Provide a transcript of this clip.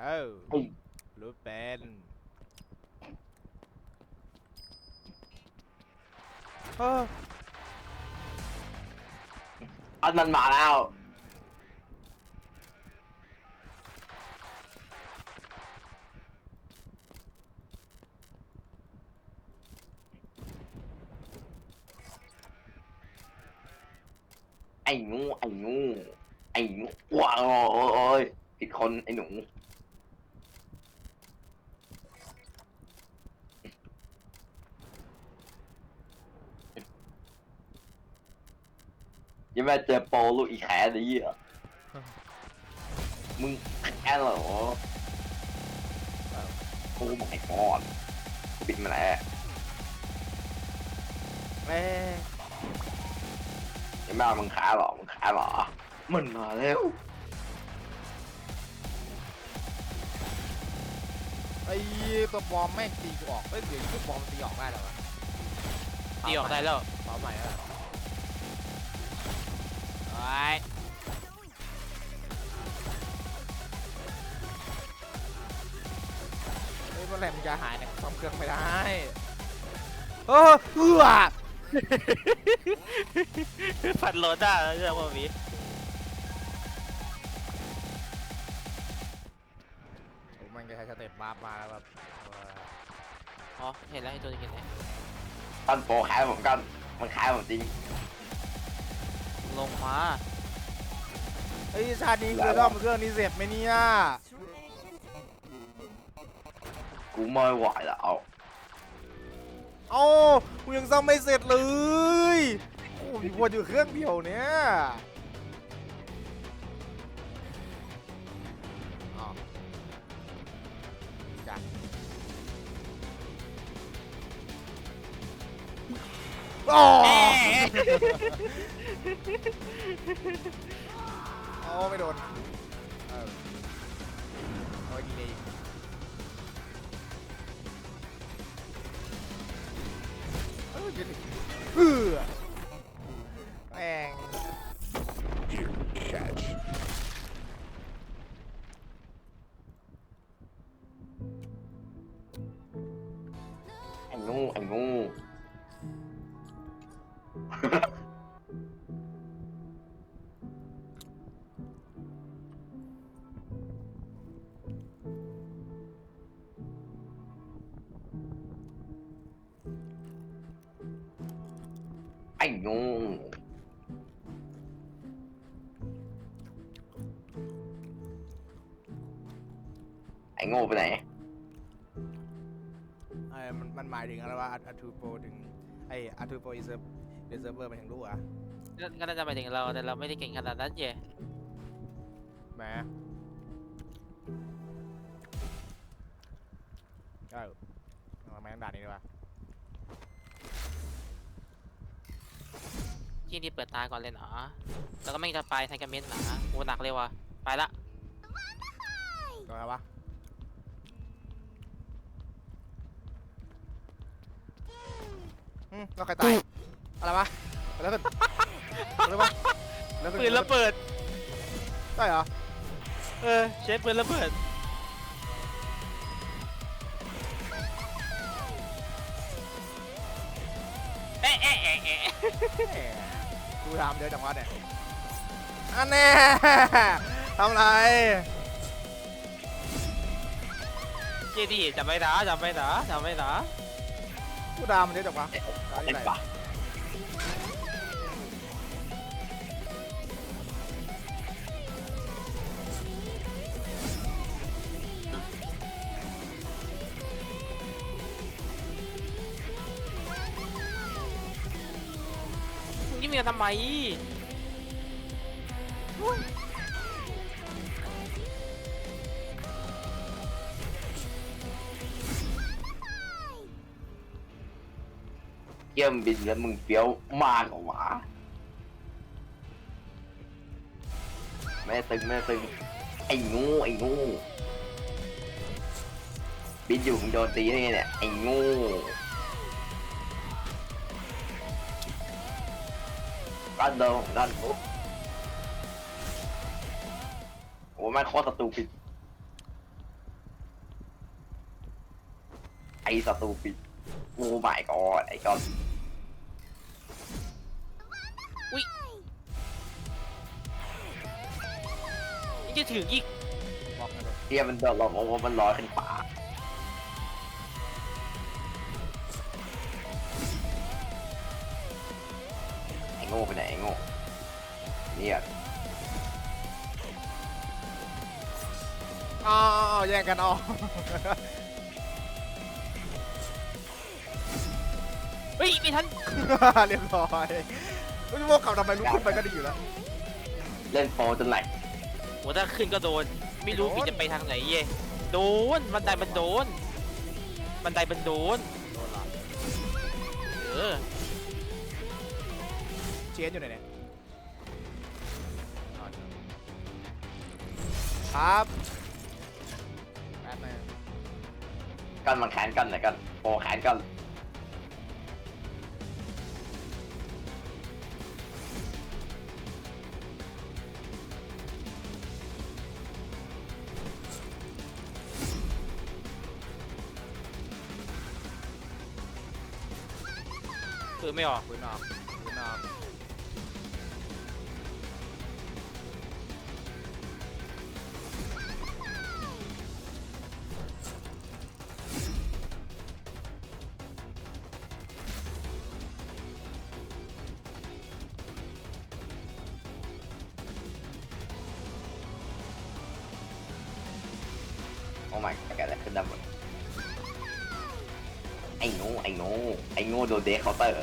เออเฮ้ยรู้เป็นเอออันมันมาแล้ว ไอ้งูไอ้งูไอ้งูว้าวโอ้ยผิดคนไอ้หนู ยังไม่เจอโปรลูกอีแขนนี้อะมึงแค่เหรอโอ้ my god ปิดมาแล้วเอ้ยยังไม่เอามึงขาหรอมึงขาหรอมันมาแล้วไอ้ตัวบอมแม่งตีกูออกเอ้ยเดี๋ยวตัวบอมมันตีออกได้เหรอวะตีออกได้แล้วเปล่าใหม่อะไอไหร่มันจะหายเนี่ยซ่อมเครื่องไม่ได้เออเอือฟันโรด้าเรื่องว่ามีโอ้มันจะใช้สเต็ปบาร์มาแล้วแบบเอออ๋อเห็นแล้วไอ้ตัวนี้เห็นแล้วตั้นโปรขายผมกันมันขายผมจริง ลงมาเฮ้ยชาตินี้คือซ่อมเครื่องนี้เสร็จไหมเนี่ย กูไม่ไหวแล้วเอ้ากูยังซ่อมไม่เสร็จเลยโอ้มีวนอยู่เครื่องเดียวเนี่ยอ้าวจ้ะโอ้โอ้ไม่โดนเออโอ้ยดีเลย เออดีเลยเออแม่งไอ้งูไอ้งู ไอ้งูไอ้งูไปไหน ไอ้มันมันหมายถึงอะไรวะอัทูโปถึงไอ้อัทูโปอีเซอร์เดเซอร์เวอร์มันถึงรู้อะนั่นก็น่าจะหมายถึงเราแต่เราไม่ได้เก่งขนาดนั้นเย่แหมเออเอามาแม่งด่านนี้ดีกว่า ที่นี่เปิดตาก่อนเลยเหรอแล้วก็ไม่งจะไปไทยกัมเมนต์หนาโอ้หนักเลยว่ะไปละตัวอะไรวะอืมแล้วใครตาย อะไรวะแล้วกันอะไรวะแล้วปืนระเบิดได้เหรอ เออเชฟปืนระเบิดเอ๊ะเอ๊ะเอ๊ะ เอ๊ะแหมกูทำเยอะจังวะเนี่ยอันแน่ทำไรเจดีจำไม่ได้จำไม่ได้จำไม่ได้กูดามันเยอะจังวะดาไอ้ที่ไหน งยิ้มกันทำไมเกี่ยมบินแล้วมึงเฟี้ยวมากกว่าหมาไม่ตึงไม่ตึงไอ้งูไอ้งูบินอยู่มึงโดนตีได้ไงเนี่ยไอ้งู ดันเดิมด้นปุ๊โอ้ไม่ข้อศัตรูปิด ไอศัตรูปิดโอ้ไม่กอดไอ้กอดอุ้ยยังจะถึงอีก เทียมันโดดลงโอ้โหมันลอยขึ้นฟ้า ง่ไปไหนไอ้โง่เนี่ยอ้าวแย่งกันอ๋อเฮ้ยไม่ทัน เรียบร้อยไม่รู้ว่าขับทำไมลุกขึ้นไปก็ดีอยู่แล้ว เล่นโปรจนไหลกโหถ้าขึ้นก็โดน ไม่รู้โดนพี่จะไปทางไหนเย่โดน บันไดมันโดน บันไดมันโดนโดนละเออเชียนอยู่ไหนเนี่ยครับแป๊บนึงกันมันแขนกันไหนกันโปรแขนกันคือไม่ออกปืนออกปืนออก อ้ my god อะขึ้นด้หมดไอ้โง่ไอ้โง่ไอ้โง่โดนเดคเคาน์เตอร์